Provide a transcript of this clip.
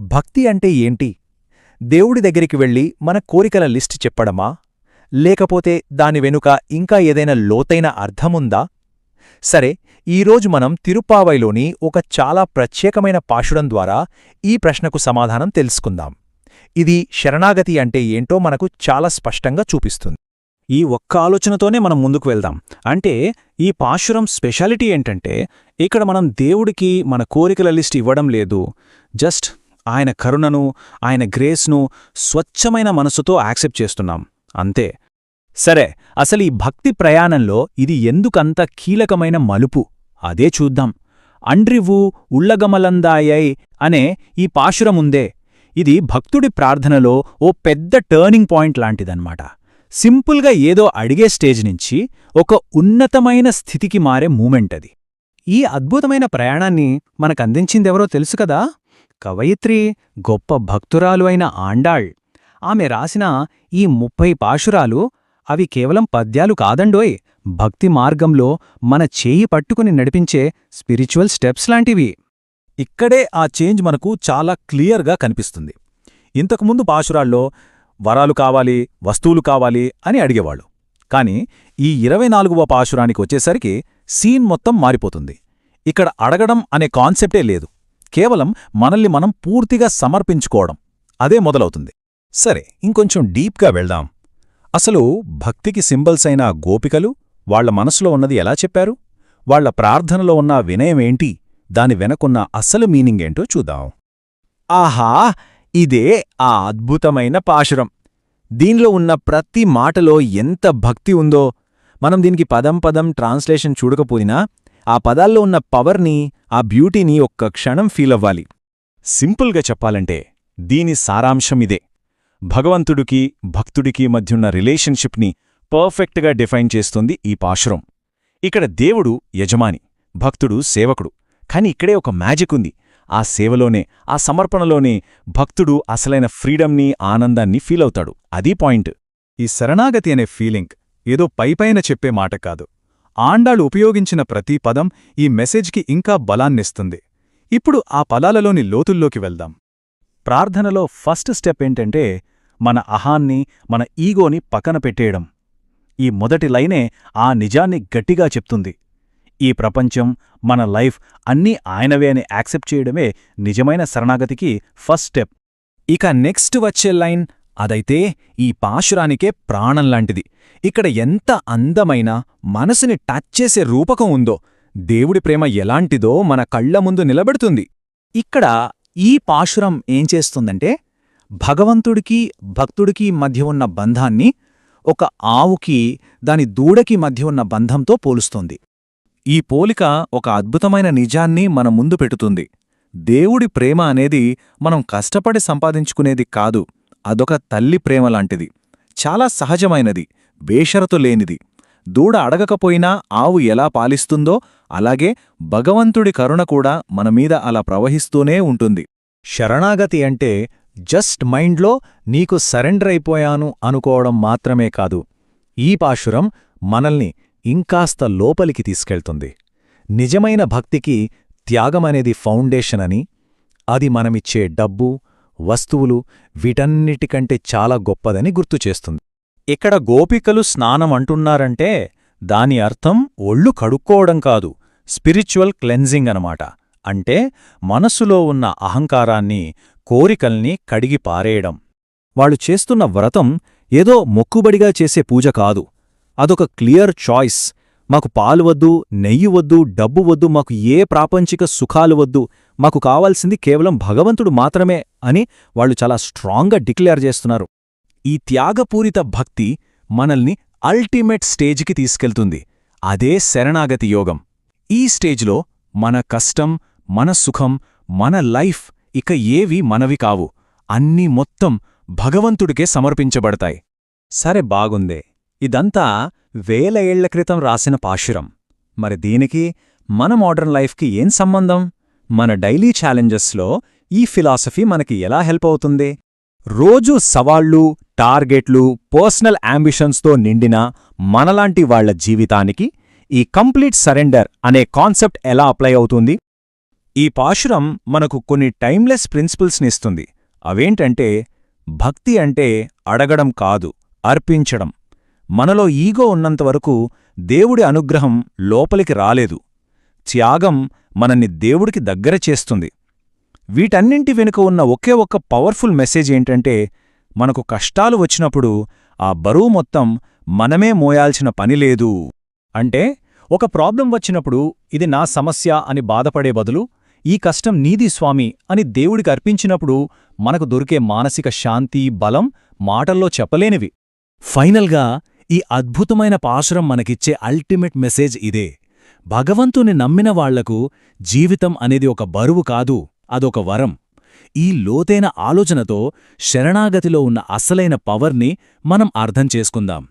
భక్తి అంటే ఏంటి? దేవుడి దగ్గరికి వెళ్ళి మన కోరికల లిస్ట్ చెప్పడమా? లేకపోతే దాని వెనుక ఇంకా ఏదైనా లోతైన అర్థముందా? సరే ఈరోజు మనం తిరుప్పావైలోని ఒక చాలా ప్రత్యేకమైన పాశురం ద్వారా ఈ ప్రశ్నకు సమాధానం తెలుసుకుందాం. ఇది శరణాగతి అంటే ఏంటో మనకు చాలా స్పష్టంగా చూపిస్తుంది. ఈ ఒక్క ఆలోచనతోనే మనం ముందుకు వెళ్దాం. అంటే ఈ పాశురం స్పెషాలిటీ ఏంటంటే ఇక్కడ మనం దేవుడికి మన కోరికల లిస్ట్ ఇవ్వడం లేదు. జస్ట్ ఆయన కరుణను ఆయన గ్రేస్ను స్వచ్ఛమైన మనసుతో యాక్సెప్ట్ చేస్తున్నాం. అంతే. సరే అసలు ఈ భక్తి ప్రయాణంలో ఇది ఎందుకంత కీలకమైన మలుపు? అదే చూద్దాం. అండ్రివు ఉళ్ళగమలందాయై అనే ఈ పాశురముందే ఇది భక్తుడి ప్రార్థనలో ఓ పెద్ద టర్నింగ్ పాయింట్ లాంటిదన్నమాట. సింపుల్గా ఏదో అడిగే స్టేజ్ నుంచి ఒక ఉన్నతమైన స్థితికి మారే మూమెంట్ అది ఈ అద్భుతమైన ప్రయాణాన్ని మనకందించిందెవరో తెలుసు కదా? కవయిత్రి గొప్ప భక్తురాలు అయిన ఆండాళ్. ఆమె రాసిన ఈ ముప్పై పాశురాలు అవి కేవలం పద్యాలు కాదండోయ్. భక్తి మార్గంలో మన చేయి పట్టుకుని నడిపించే స్పిరిచువల్ స్టెప్స్ లాంటివి. ఇక్కడే ఆ చేంజ్ మనకు చాలా క్లియర్గా కనిపిస్తుంది. ఇంతకుముందు పాశురాల్లో వరాలు కావాలి వస్తువులు కావాలి అని అడిగేవాళ్ళు. కాని ఈ ఇరవై నాలుగవ పాశురానికి వచ్చేసరికి సీన్ మొత్తం మారిపోతుంది. ఇక్కడ అడగడం అనే కాన్సెప్టే లేదు. కేవలం మనల్ని మనం పూర్తిగా సమర్పించుకోవడం. అదే మొదలవుతుంది. సరే ఇంకొంచెం డీప్గా వెళ్దాం. అసలు భక్తికి సింబల్స్ అయిన గోపికలు వాళ్ళ మనసులో ఉన్నది ఎలా చెప్పారు? వాళ్ళ ప్రార్థనలో ఉన్న వినయమేంటి దాని వెనకున్న అసలు మీనింగేంటో చూద్దాం. ఆహా! ఇదే ఆ అద్భుతమైన పాశురం. దీనిలో ఉన్న ప్రతి మాటలో ఎంత భక్తి ఉందో. మనం దీనికి పదం పదం ట్రాన్స్లేషన్ చూడకపోయినా ఆ పదాల్లో ఉన్న పవర్ని ఆ బ్యూటీని ఒక్క క్షణం ఫీలవ్వాలి సింపుల్గా చెప్పాలంటే దీని సారాంశమిదే భగవంతుడికి భక్తుడికి మధ్యున్న రిలేషన్షిప్ని పర్ఫెక్ట్గా డిఫైన్ చేస్తుంది ఈ పాశురం. ఇక్కడ దేవుడు యజమాని భక్తుడు సేవకుడు. కాని ఇక్కడే ఒక మ్యాజిక్ ఉంది. ఆ సేవలోనే ఆ సమర్పణలోనే భక్తుడు అసలైన ఫ్రీడమ్ని ఆనందాన్ని ఫీలవుతాడు అదీ పాయింట్. ఈ శరణాగతి అనే ఫీలింగ్ ఏదో పైపైన చెప్పే మాట కాదు. ఆండాళ్ ఉపయోగించిన ప్రతి పదం ఈ మెసేజ్కి ఇంకా బలాన్నిస్తుంది. ఇప్పుడు ఆ పదాలలోని లోతుల్లోకి వెళ్దాం. ప్రార్థనలో ఫస్ట్ స్టెప్ ఏంటంటే మన అహాన్ని మన ఈగోని పక్కన పెట్టేయడం. ఈ మొదటి లైనే ఆ నిజాన్ని గట్టిగా చెప్తుంది. ఈ ప్రపంచం మన లైఫ్ అన్నీ ఆయనవే అని యాక్సెప్ట్ చేయడమే నిజమైన శరణాగతికి ఫస్ట్ స్టెప్. ఇక నెక్స్ట్ వచ్చే లైన్ అదైతే ఈ పాశురానికే ప్రాణంలాంటిది ఇక్కడ ఎంత అందమైన మనసుని టచ్ చేసే రూపకం ఉందో దేవుడి ప్రేమ ఎలాంటిదో మన కళ్ళ ముందు నిలబెడుతుంది. ఇక్కడ ఈ పాశురం ఏం చేస్తుందంటే భగవంతుడికి భక్తుడికి మధ్య ఉన్న బంధాన్ని ఒక ఆవుకి దాని దూడకి మధ్య ఉన్న బంధంతో పోలుస్తోంది. ఈ పోలిక ఒక అద్భుతమైన నిజాన్ని మన ముందు పెడుతుంది. దేవుడి ప్రేమ అనేది మనం కష్టపడి సంపాదించుకునేది కాదు. అదొక తల్లి ప్రేమలాంటిది చాలా సహజమైనది బేషరతు లేనిది. దూడ అడగకపోయినా ఆవు ఎలా పాలిస్తుందో అలాగే భగవంతుడి కరుణ కూడా మనమీద అలా ప్రవహిస్తూనే ఉంటుంది. శరణాగతి అంటే జస్ట్ మైండ్లో నీకు సరెండర్ అయిపోయాను అనుకోవడం మాత్రమే కాదు. ఈ పాశురం మనల్ని ఇంకాస్త లోపలికి తీసుకెళ్తుంది. నిజమైన భక్తికి త్యాగమనేది ఫౌండేషన్ అని అది మనమిచ్చే డబ్బు వస్తువులు వీటన్నిటికంటే చాలా గొప్పదని గుర్తుచేస్తుంది ఇక్కడ గోపికలు స్నానం అంటున్నారంటే దాని అర్థం ఒళ్ళు కడుక్కోవడం కాదు స్పిరిచువల్ క్లెన్జింగ్ అనమాట అంటే మనసులో ఉన్న అహంకారాన్ని కోరికల్ని కడిగి పారేయడం. వాళ్ళు చేస్తున్న వ్రతం ఏదో మొక్కుబడిగా చేసే పూజ కాదు. అదొక క్లియర్ చాయిస్. మాకు పాలు వద్దు నెయ్యి వద్దు డబ్బు వద్దు మాకు ఏ ప్రాపంచిక సుఖాలు వద్దు మాకు కావాల్సింది కేవలం భగవంతుడు మాత్రమే అని వాళ్ళు చాలా స్ట్రాంగ్గా డిక్లేర్ చేస్తున్నారు. ఈ త్యాగపూరిత భక్తి మనల్ని అల్టిమేట్ స్టేజ్కి తీసుకెళ్తుంది. అదే శరణాగతి యోగం. ఈ స్టేజ్లో మన కష్టం మన సుఖం మన లైఫ్ ఇక ఏవి మనవి కావు. అన్నీ మొత్తం భగవంతుడికే సమర్పించబడతాయి. సరే బాగుందే. ఇదంతా వేల ఏళ్ళ క్రితం రాసిన పాశురం. మరి దీనికి మన మోడర్న్ లైఫ్కి ఏం సంబంధం? మన డైలీ ఛాలెంజెస్లో ఈ ఫిలాసఫీ మనకి ఎలా హెల్ప్ అవుతుంది? రోజూ సవాళ్ళు టార్గెట్లు పర్సనల్ అంబిషన్స్తో నిండిన మనలాంటి వాళ్ళ జీవితానికి ఈ కంప్లీట్ సరెండర్ అనే కాన్సెప్ట్ ఎలా అప్లై అవుతుంది? ఈ పాశురం మనకు కొన్ని టైమ్లెస్ ప్రిన్సిపల్స్ని ఇస్తుంది. అవేంటంటే భక్తి అంటే అడగడం కాదు అర్పించడం. మనలో ఈగో ఉన్నంతవరకు దేవుడి అనుగ్రహం లోపలికి రాలేదు. త్యాగం మనల్ని దేవుడికి దగ్గర చేస్తుంది. వీటన్నింటి వెనుక ఉన్న ఒకే ఒక్క పవర్ఫుల్ మెసేజ్ ఏంటంటే మనకు కష్టాలు వచ్చినప్పుడు ఆ బరువు మొత్తం మనమే మోయాల్సిన పని లేదు. అంటే ఒక ప్రాబ్లం వచ్చినప్పుడు ఇది నా సమస్య అని బాధపడే బదులు ఈ కష్టం నీది స్వామి అని దేవుడికి అర్పించినప్పుడు మనకు దొరికే మానసిక శాంతి బలం మాటల్లో చెప్పలేనివి. ఫైనల్గా ఈ అద్భుతమైన పాశురం మనకిచ్చే అల్టిమేట్ మెసేజ్ ఇదే. భగవంతుని నమ్మిన వాళ్ళకు జీవితం అనేది ఒక బరువు కాదు అదొక వరం. ఈ లోతైన ఆలోచనతో శరణాగతిలో ఉన్న అసలైన పవర్ని మనం అర్థం చేసుకుందాం.